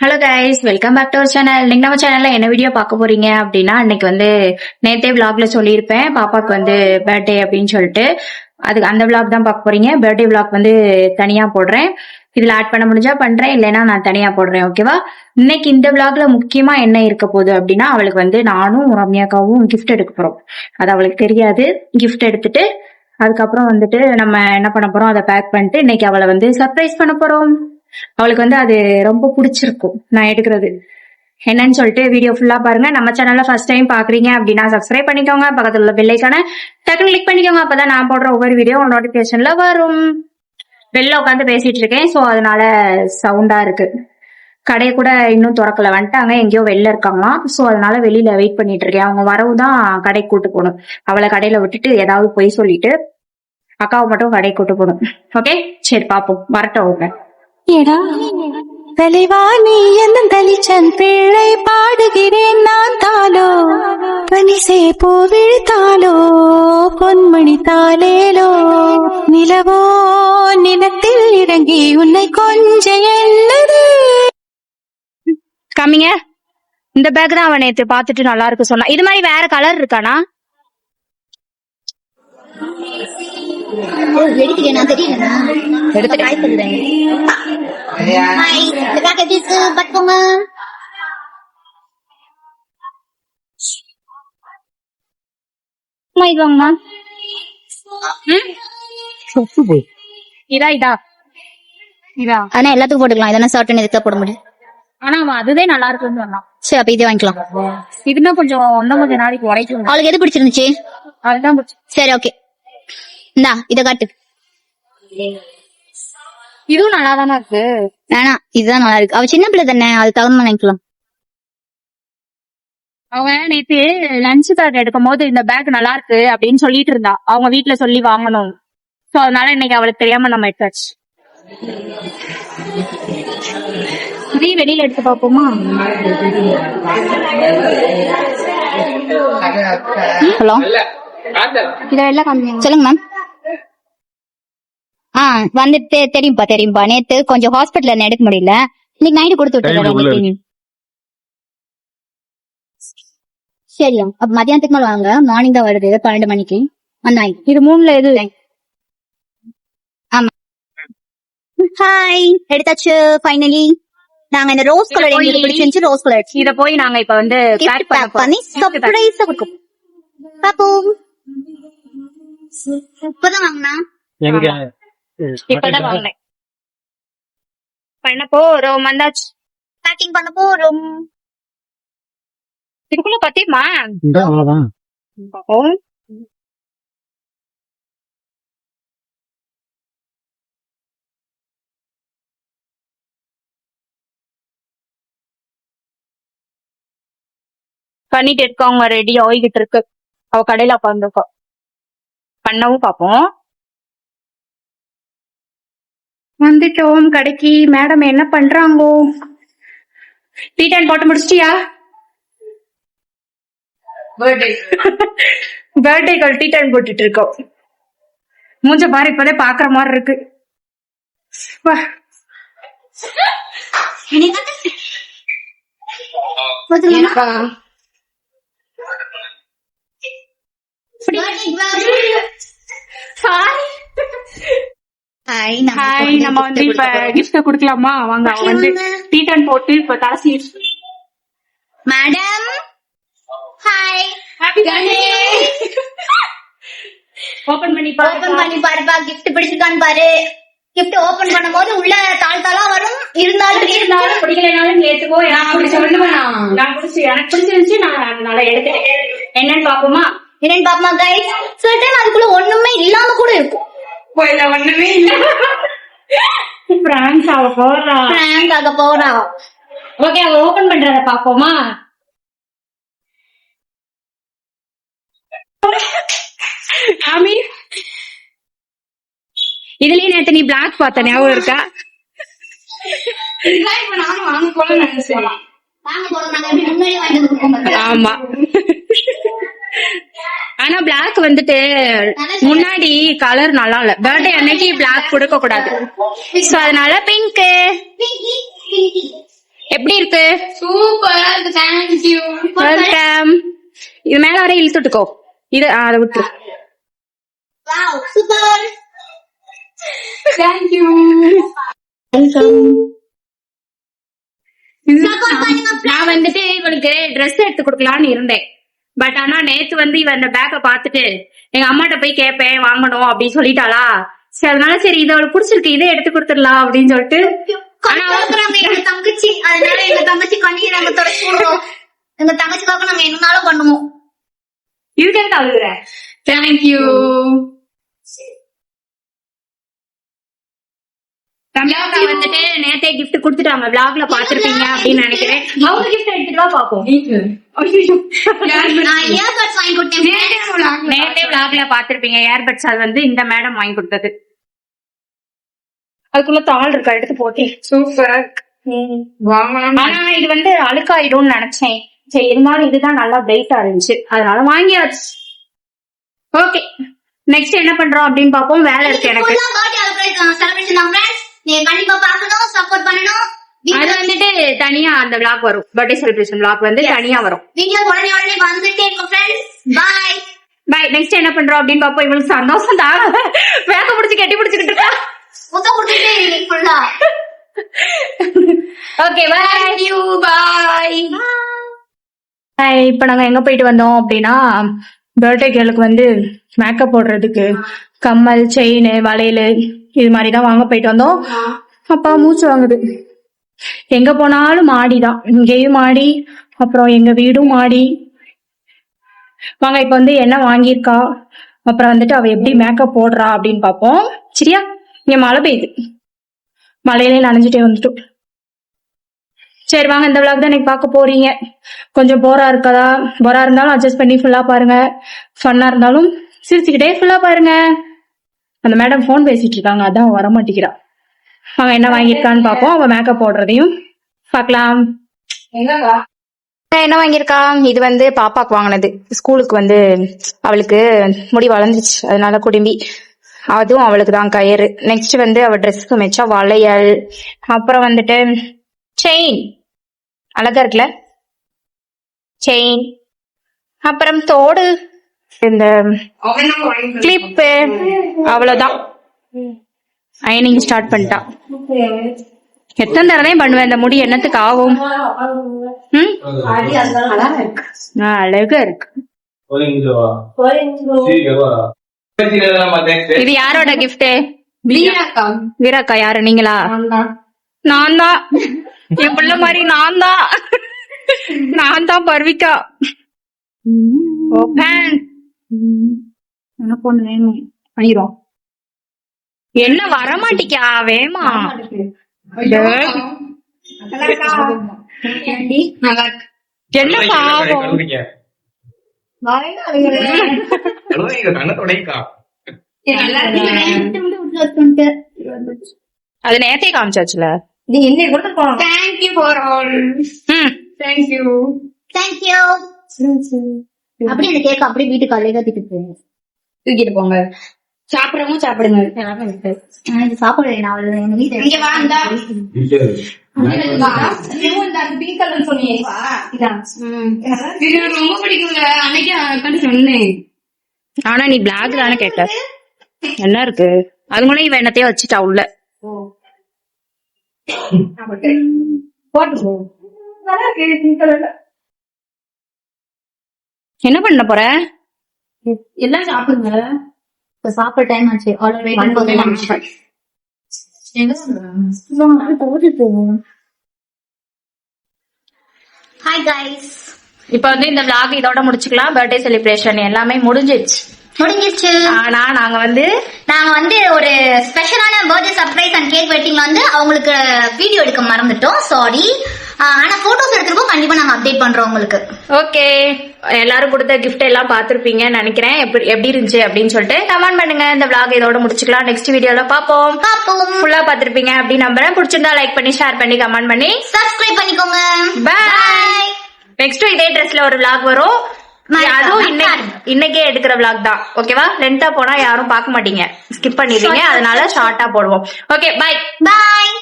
Hello guys welcome back to our channel இன்னைக்கு நம்ம சேனல்ல என்ன வீடியோ பார்க்க போறீங்க அப்படின்னா இன்னைக்கு வந்து நேத்தே விளாக்ல சொல்லியிருப்பேன். பாப்பாக்கு வந்து பர்த்டே அப்படின்னு சொல்லிட்டு. அதுக்கு அந்த விளாக் தான் பார்க்க போறீங்க. பர்த்டே விளாக் வந்து தனியா போடுறேன். இதுல ஆட் பண்ண முடிஞ்சா பண்றேன். இல்லைன்னா நான் தனியா போடுறேன் ஓகேவா இன்னைக்கு இந்த விளாக்ல முக்கியமா என்ன இருக்க போகுது அப்படின்னா அவளுக்கு வந்து நானும் ரம்யாக்காவும் கிஃப்ட் எடுக்க போறோம். அது அவளுக்கு தெரியாது. கிஃப்ட் எடுத்துட்டு அதுக்கப்புறம் வந்துட்டு நம்ம என்ன பண்ண போறோம்? அதை பேக் பண்ணிட்டு இன்னைக்கு அவளை வந்து சர்ப்ரைஸ் பண்ண போறோம். அவளுக்கு வந்து அது ரொம்ப பிடிச்சிருக்கும். நான் எடுக்கிறது. என்னன்னு சொல்லிட்டு வீடியோ ஃபுல்லா பாருங்க. நம்ம சேனல்ல ஃபர்ஸ்ட் டைம் பாக்குறீங்க அப்படின்னா சப்ஸ்கிரைப் பண்ணிக்கோங்க. பக்கத்துல உள்ள பெல்லைக்கான டக்குனு கிளிக் பண்ணிக்கோங்க. அப்பதான் நான் போடுற ஒவ்வொரு வீடியோ நோட்டிபிகேஷன்ல வரும். வெளில உட்காந்து பேசிட்டு இருக்கேன். ஸோ அதனால சவுண்டா இருக்கு. கடையை கூட இன்னும் திறக்கல. வந்துட்டாங்க. எங்கேயோ வெளில இருக்காங்களாம். ஸோ அதனால வெளியில வெயிட் பண்ணிட்டு இருக்கேன். அவங்க வரவு தான் கடைக்கு கூட்டு போகணும். அவளை கடையில விட்டுட்டு ஏதாவது போய் சொல்லிட்டு அக்காவை மட்டும் கடைக்கு கூட்டு போகணும். ஓகே சரி பார்ப்போம் வரட்டும் அவங்க. எடா. தலைவாணி என்னும் தலிச்சன் பிள்ளை பாடுகிறேன் நான் தாளோ பனிசே பூவிழுத்தாளோ பொன்மணி தாளேலோ நிலவோ? நிலத்தில் இறங்கி உன்னை கொஞ்ச எண்ணது காமிங்க இந்த பேக் தான் அவன் நேத்து பாத்துட்டு நல்லா இருக்கு சொன்னா இது மாதிரி வேற கலர் இருக்கானா? எடுக்கிறேன் நான் தெரியலண்ணா ஹாய் இந்த பட்டுக்கோங்க இது வாங்கம்மா இதா இதா. இதா. ஆனா எல்லாத்துக்கும் போட்டுக்கலாம். இதெல்லாம் ஷர்ட் இதுக்கு போட முடியும் ஆனா அவன் அதுவே நல்லா இருக்குன்னு சொன்னான். சரி அப்ப இதே வாங்கிக்கலாம். இதுனா கொஞ்சம் இன்னும் கொஞ்சம் நாளைக்கு உடைக்கும் அவளுக்கு எது பிடிச்சிருந்துச்சு? அதுதான் சரி ஓகே இந்தா இத காட்டு. இதுவும் நல்லா தானே இருக்கு? வேணாம் இதுதான் நல்லா இருக்கு அவ சின்ன பிள்ளை தானே அது தகுந்த மாதிரி வாங்கிக்கலாம். அவன் நேத்து லஞ்ச் பேக் எடுக்கும் போது இந்த பேக் நல்லா இருக்கு அப்படின்னு சொல்லிட்டு இருந்தா. அவங்க வீட்ல சொல்லி வாங்கணும். சோ அதனால இன்னைக்கு அவளுக்கு தெரியாம நம்ம எடுத்தாச்சு. நீ வெளியில எடுத்து பாப்போமா? ஹலோ. இத எல்லாம் காமிங்க. சொல்லுங்க மேம் ஆ வந்துட்டு தெரியும்பா தெரியும்பா. நேத்து கொஞ்சம் ஹாஸ்பிட்டல்ல எடுக்க முடியல. இன்னைக்கு நைட்டு கொடுத்து விட்டுறேன் சரியா அப்ப மத்தியானத்துக்கு மேல வாங்க. மார்னிங் தான் வருது பன்னெண்டு மணிக்கு. வந்தாய் இது மூணுல எது? ஹாய் எடுத்தாச்சு ஃபைனலி நாங்க இந்த ரோஸ் கலர் எங்களுக்கு பிடிச்சிருந்துச்சு ரோஸ் கலர் இத போய் நாங்க இப்ப வந்து பேக் பண்ணி சர்ப்ரைஸா கொடுக்கும். பாப்போம். இப்பதான் வாங்கினா? எங்க? இப்பதான் வாங்கினேன். பண்ண போறோம் வந்தாச்சு. பேக்கிங் பண்ண போறோம். இதுக்குள்ள பத்தியமா அவ்வளவுதான் பண்ணிட்டு இருக்கவங்க ரெடி ஆகிட்டு இருக்கு. அவ கடையில உட்காந்துருக்கா பண்ணவும் பாப்போம். வந்துட்டோம் கடைக்கு. மேடம் என்ன பண்றாங்கோ? டீ டைம் போட்டு முடிச்சிட்டியா? பர்த்டே கால் டீ டைம் போட்டுட்டு இருக்கோம். மூஞ்ச பாரு இப்பதே பாக்குற மாதிரி இருக்கு. வா. ஹாய் ஹாய் நம்ம வந்து இப்ப கிஃப்ட் குடுக்கலாமா? வாங்க அவ வந்து டீ டைம் போட்டு இப்ப தலை சீர் மேடம் ஹாய் ஹாப்பி ஓபன் பண்ணி ஓபன் பாருங்க பண்ணி பாருப்பா. கிஃப்ட் பிடிச்சிருக்கான்னு பாரு. கிஃப்ட் ஓபன் பண்ணும்போது உள்ள தாள் தாளா வரும். இருந்தாலும் இருந்தாலும் பிடிக்கலைனாலும் ஏத்துக்கோ. எனக்கு பிடிச்ச நான் பிடிச்சி எனக்கு பிடிச்சிருந்துச்சு நான் அதனால எடுத்தேன் என்னன்னு பாப்போமா என்னன்னு பாப்பமா கைஸ் சில டைம் அதுக்குள்ள ஒண்ணுமே இல்லாம கூட இருக்கும். போயில ஒண்ணுமே இல்ல. பிராங்க் ஆக போறா. பிராங்க் ஆக போறா. ஓகே அவ ஓபன் பண்றத பாப்போமா ஆமி இதுலயே நேத்து நீ பிளாக் பார்த்த ஞாபகம் இருக்கா? நானும் வாங்க போல நினைச்சேன். வாங்க போறோம் நாங்க எப்படி முன்னாடி வாங்கிட்டு கொடுப்போம் பாருங்க. ஆமா ஆனா பிளாக் வந்துட்டு முன்னாடி கலர் நல்லா இல்ல பர்த்டே அன்னைக்கு பிளாக் கொடுக்க கூடாது. சோ அதனால பிங்க். எப்படி இருக்கு? சூப்பரா வெல்கம் இது மேல வர இழுத்துட்டுக்கோ இது அதை விட்டு வாவ் சூப்பர் தேங்க்யூ நான் வந்துட்டு இவனுக்கு Dress எடுத்து கொடுக்கலாம்னு இருந்தேன். பட் ஆனா நேத்து வந்து இவன் அந்த பேக்க பாத்துட்டு எங்க அம்மாட்ட போய் கேட்பேன் வாங்கணும் அப்படின்னு சொல்லிட்டாளா? சரி அதனால சரி இது அவளுக்கு பிடிச்சிருக்கு இதே எடுத்து கொடுத்துடலாம் அப்படின்னு சொல்லிட்டு. தங்கச்சி. அதனால எங்க தங்கச்சி கண்ணீர் நாங்க தொடச்சு விடுறோம். எங்க தங்கச்சிக்காக நம்ம என்னனாலும் பண்ணுவோம். இதுக்கு அழுகுற தேங்க்யூ தமிழாக்கா வந்துட்டு நேத்தே gift கொடுத்துட்டாங்க. Vlogல பாத்திருப்பீங்க அப்படின்னு நினைக்கிறேன். அவங்க gift எடுத்துட்டு பாப்போம். நான் இயர்பட்ஸ் வாங்கி கொடுத்தேன். நேத்தே vlogல பாத்திருப்பீங்க ஏர்பட்ஸ் அது வந்து இந்த மேடம் வாங்கி கொடுத்தது. அதுக்குள்ள தாள் இருக்கா. எடுத்து போட்டேன் சூப்பரா ஆனா இது வந்து அழுக்காயிடும்னு நினைச்சேன். சரி இருந்தாலும் இதுதான் நல்லா வெயிட்டா இருந்துச்சு. அதனால வாங்கியாச்சு. ஓகே நெக்ஸ்ட் என்ன பண்றோம் அப்படின்னு பாப்போம். வேலை இருக்கு எனக்கு. நீங்க கண்டிப்பா பார்க்கணும் சப்போர்ட் பண்ணணும். அது வந்துட்டு தனியா அந்த vlog வரும். பர்த்டே செலிப்ரேஷன் vlog வந்து தனியா வரும். வீடியோ உடனே உடனே வந்துட்டே இருக்கும் ஃப்ரெண்ட்ஸ் பாய் பை நெக்ஸ்ட் என்ன பண்றோம் அப்படின்னு பாப்போம் இவளுக்கு சந்தோஷம் தான். வேக பிடிச்சு கட்டி பிடிச்சுக்கிட்டு இருக்கா. முத்தம் கொடுத்துட்டே ஃபுல்லா ஓகே பை யூ பாய் இப்ப நாங்க எங்க போயிட்டு வந்தோம் அப்படின்னா பர்த்டே கேர்ளுக்கு வந்து மேக்கப் போடுறதுக்கு கம்மல் செயின் வளையல் இது மாதிரி தான் வாங்க போயிட்டு வந்தோம். அப்பா மூச்சு வாங்குது. எங்க போனாலும் மாடி தான் இங்கேயும் மாடி அப்புறம் எங்க வீடும் மாடி. வாங்க இப்ப வந்து என்ன வாங்கியிருக்கா? அப்புறம் வந்துட்டு அவ எப்படி மேக்கப் போடுறா அப்படின்னு பாப்போம் சரியா? இங்க மழை பெய்யுது. மழையிலே நனைஞ்சிட்டே வந்துட்டோம். சரி வாங்க இந்த விளாக் தான் இன்னைக்கு பார்க்க போறீங்க. கொஞ்சம் போரா இருக்கதா? போரா இருந்தாலும் அட்ஜஸ்ட் பண்ணி ஃபுல்லா பாருங்க. ஃபன்னா இருந்தாலும் சிரிச்சுக்கிட்டே ஃபுல்லா பாருங்க. அந்த மேடம் ஃபோன் பேசிட்டு இருக்காங்க அதான் அவ வர மாட்டேங்கிறா அவன் என்ன வாங்கியிருக்கான்னு பார்ப்போம் அவன் மேக்கப் போடுறதையும் பார்க்கலாம் என்ன வாங்கியிருக்கா? இது வந்து பாப்பாக்கு வாங்கினது. ஸ்கூலுக்கு வந்து அவளுக்கு முடி வளர்ந்துச்சு அதனால குடும்பி. அதுவும் அவளுக்கு தான் கயிறு. நெக்ஸ்ட் வந்து அவ ட்ரெஸ்க்கு மெச்சா வளையல். அப்புறம் வந்துட்டு செயின் அழகா இருக்குல்ல? செயின் அப்புறம் தோடு. இந்த கிளிப்பு அவ்வளவுதான். அயனிங் ஸ்டார்ட் பண்ணிட்டா. எத்தனை தடவை பண்ணுவேன் இந்த முடி? என்னத்துக்கு ஆகும்? அழகா இருக்கு. இது யாரோட கிஃப்ட் வீராக்கா. யாரு? நீங்களா? நான் தான் என் பிள்ளை மாதிரி நான் தான் நான் தான் பர்விகா ஓபன் என்ன பொண்ணு வேணும் பண்ணிரும் என்ன வரமாட்டிக்கா வேமா? நல்லா இருக்கு என்ன பாவம்? அது நேத்தே காமிச்சாச்சுல. Thank you for all thank you thank you அப்படியே அந்த கேக் அப்படியே வீட்டுக்கு அழகா தூக்கிட்டு போயிருங்க தூக்கிட்டு போங்க. சாப்பிடவும் சாப்பிடுங்க. இது சாப்பாடு நான் அவளை எங்க வீட்டுல இங்க வா இந்தா. பிங்க் கலர் சொன்னியே. இது. எனக்கு ரொம்ப பிடிக்குங்க அன்னைக்கு உட்காந்து சொன்னேன். ஆனா நீ பிளாக் தானே கேட்ட. என்ன இருக்கு? அதுங்களும் இவ என்னத்தையும் வச்சுட்டா உள்ள. போட்டு நல்லா இருக்கு பிங்க் கலர்ல என்ன பண்ண போற? எல்லாம் சாப்பிடுங்க. இப்ப சாப்பிட டைம் ஆச்சு. பண்ணும்போது ஹாய் கைஸ் இப்ப வந்து இந்த vlog இதோட முடிச்சுக்கலாம். பர்த்டே செலிப்ரேஷன் எல்லாமே முடிஞ்சிருச்சு. முடிஞ்சிருச்சு. ஆனா நாங்க வந்து நாங்க வந்து ஒரு ஸ்பெஷலான பர்த்டே சர்ப்ரைஸ் அண்ட் கேக் வெட்டிங்ல வந்து அவங்களுக்கு வீடியோ எடுக்க மறந்துட்டோம். சாரி ஆனா போட்டோஸ் எடுத்திருக்கோம் கண்டிப்பா நாங்க அப்டேட் பண்றோம் உங்களுக்கு. ஓகே எல்லாரும் கொடுத்த gift எல்லாம் பார்த்திருப்பீங்கன்னு நினைக்கிறேன். எப்படி எப்படி இருந்துச்சு அப்படின்னு சொல்லிட்டு கமெண்ட் பண்ணுங்க. இந்த vlog இதோட முடிச்சுக்கலாம். நெக்ஸ்ட் வீடியோல பாப்போம் பாப்போம் ஃபுல்லா பார்த்திருப்பீங்க அப்படின்னு நம்புறேன். பிடிச்சிருந்தா லைக் பண்ணி ஷேர் பண்ணி கமெண்ட் பண்ணி. சப்ஸ்கிரைப் பண்ணிக்கோங்க. Bye. நெக்ஸ்ட் இதே ட்ரெஸ்ல ஒரு vlog வரும். அதுவும் இன்னைக்கு இன்னைக்கே எடுக்கிற vlog தான். ஓகேவா லென்த்தா போனா யாரும் பார்க்க மாட்டீங்க. ஸ்கிப் பண்ணிடுவீங்க. அதனால ஷார்ட்டா போடுவோம். Okay bye bye